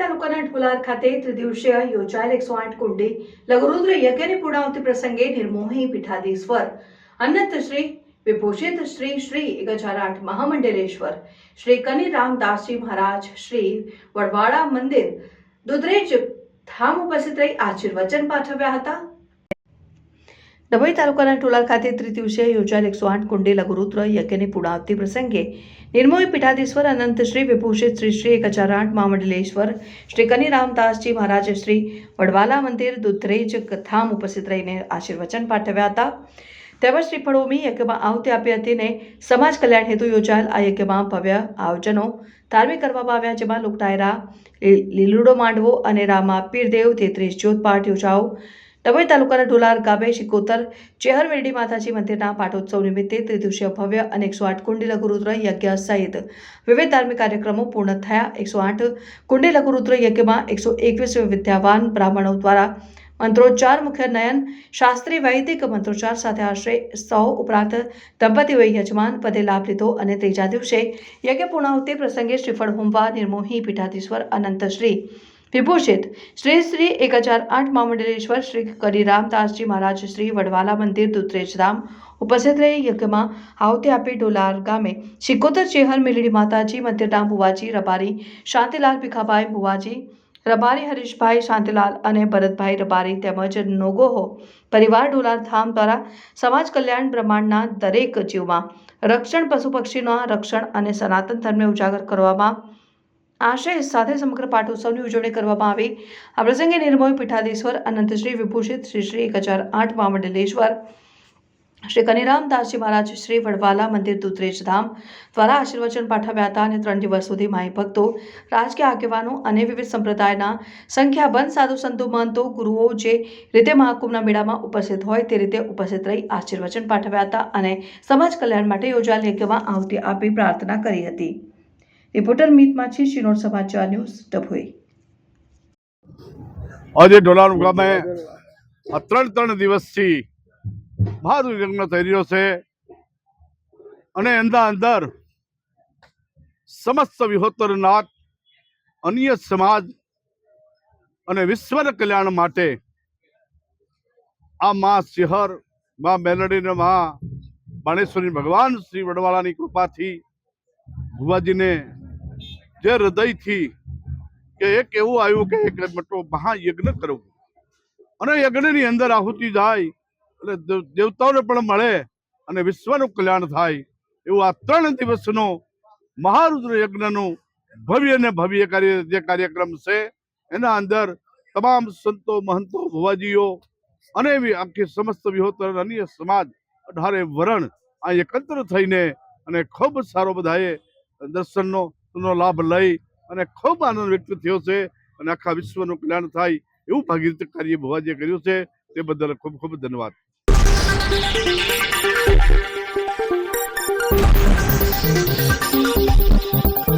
તાલુકાના ખાતે ત્રિદિવસીય યોજાયેલ એકસો આઠ કુંડી લઘુરુદ્ર યજ્ઞની પૂર્ણાવતિ પ્રસંગે નિર્મોહી પીઠાધીશ્વર. અન્નતશ્રી શ્રી વિભૂષિત શ્રી શ્રી એક હજાર આઠ મહામંડલેશ્વર. શ્રી કનીરામ દાસજી મહારાજ, શ્રી વડવાડા મંદિર દુધરેજ ધામ ઉપસ્થિત રહી આશીર્વચન પાઠવ્યા હતા. ડભોઈ તાલુકાના ટોલાર ખાતે ત્રિદિવસીય યોજાયેલ એકસો આઠ કુંડી લઘુરુદ્ર યજ્ઞની પૂર્ણાવતિ પ્રસંગે નિર્મોહી પીઠાધીશ્વર અનંત શ્રી વિભૂષિત શ્રી શ્રી એક હજાર આઠ મહામંડલેશ્વર શ્રી કનીરામદાસજી મહારાજ શ્રી વડવાલા મંદિર દુધરેજ કથામ ઉપસ્થિત રહીને આશીર્વચન પાઠવ્યા હતા. તેમજ શ્રી ફળોમી યજ્ઞમાં આહુતિ આપી હતી ને સમાજ કલ્યાણ હેતુ યોજાયેલ આ યજ્ઞમાં ભવ્ય આયોજનો ધાર્મિક કરવામાં આવ્યા જેમાં લોકડાયરા લીલુડો માંડવો અને રામા, પીરદેવ, તેત્રીસ જ્યોત પાઠ યોજાઓ. ડભોઈ તાલુકાના ઢોલાર ગામે શિકોતર ચેહર વેરડી માતાજી મંદિરના પાઠોત્સવ નિમિત્તે ત્રિદિવસીય ભવ્ય અને એકસો આઠ કુંડી લઘુરુદ્ર યજ્ઞ સહિત વિવિધ ધાર્મિક કાર્યક્રમો પૂર્ણ થયા. એકસો આઠ કુંડી લઘુરુદ્ર યજ્ઞમાં એકસો એકવીસ વિદ્યાવાન બ્રાહ્મણો દ્વારા મંત્રોચ્ચાર મુખ્ય નયન શાસ્ત્રી વૈદિક મંત્રોચ્ચાર સાથે આશરે સો ઉપરાંત દંપતીઓએ યજમાન, પદે લાભ લીધો અને ત્રીજા દિવસે યજ્ઞ પૂર્ણાહુતિ પ્રસંગે શ્રીફળ, હોમવા, નિર્મોહી, પીઠાધીશ્વર, અનંત શ્રી. વિભૂષિત શ્રી શ્રી એક હજાર આઠ મહામંડલેશ્વર શ્રી કરિરામદાસજી મહારાજ શ્રી વડવાલા મંદિર દુત્રેજધામ ઉપસ્થિત રહી. યજ્ઞમાં આવતી આપી ડોલાર ગામે શિકોતર ચેહર મેલડી માતાજી મંદિરના ભુવાજી, રબારી, શાંતિલાલ ભીખાભાઈ ભુવાજી રબારી, હરીશભાઈ શાંતિલાલ અને ભરતભાઈ રબારી તેમજ નોગોહો પરિવાર ડોલાર થામ દ્વારા સમાજ કલ્યાણ બ્રહ્માંડના દરેક જીવમાં રક્ષણ, પશુ પક્ષીના રક્ષણ અને સનાતન ધર્મને ઉજાગર કરવામાં આશય સાથે સમગ્ર પાટોત્સવની ઉજવણી કરવામાં આવી. આ પ્રસંગે નિર્મોહી પીઠાધીશ્વર, અનંતશ્રી વિભૂષિત શ્રી શ્રી એક હજાર આઠ મહામંડલેશ્વર શ્રી કનીરામ મહારાજ શ્રી વડવાલા મંદિર દુત્રેજ ધામ દ્વારા આશીર્વચન પાઠવ્યા હતા અને ત્રણ દિવસ સુધી માઈ ભક્તો, રાજકીય આગેવાનો અને વિવિધ સંપ્રદાયના સંખ્યાબંધ સાધુ સંતો, મહંતો, ગુરુઓ જે રીતે મહાકુંભના મેળામાં ઉપસ્થિત હોય તે રીતે ઉપસ્થિત રહી આશીર્વચન પાઠવ્યા હતા અને સમાજ કલ્યાણ માટે યોજાયેલ યજ્ઞમાં આહુતિ આપી પ્રાર્થના કરી હતી. રિપોર્ટર મીત માછી શિનોર સમાચાર ન્યૂઝ, ડભોઈ. આજે ઢોલાણ ગામે ત્રણ ત્રણ દિવસથી ભાર યજ્ઞ થઈ રહ્યો છે. અને એના અંદર સમસ્ત વિહોત્તર નાથ અન્ય સમાજ અને વિશ્વના કલ્યાણ માટે આ માં સિંહર, માં મેલડીને માં બાણેશ્વરી ભગવાન શ્રી વડવાળાની કૃપાથી ભુવાજીને જે હૃદયથી કે એક એવું આવ્યું કે એક મોટો મહાયજ્ઞ કરવું. અને યજ્ઞની અંદર આહુતિ જાય એટલે દેવતાઓને પણ મળે અને વિશ્વનું કલ્યાણ થાય એવું આ ત્રણ દિવસનો મહારુદ્ર યજ્ઞનું ભવ્ય ને ભવ્ય કાર્ય, જે કાર્યક્રમ છે, એના અંદર તમામ સંતો, મહંતો, ભુવાજીઓ અને આખી સમસ્ત વિહોતર અન્ય સમાજ અઢારે વરણ આ એકત્ર થઈને અને ખૂબ સારો બધાએ દર્શનનો લાભ લઈ અને ખૂબ આનંદ વ્યક્ત થયો છે અને આખા વિશ્વનું કલ્યાણ થાય એવું ભાગીરથ કાર્ય ભુવાજીએ કર્યું છે. તે બદલ ખૂબ ખૂબ ધન્યવાદ. Thank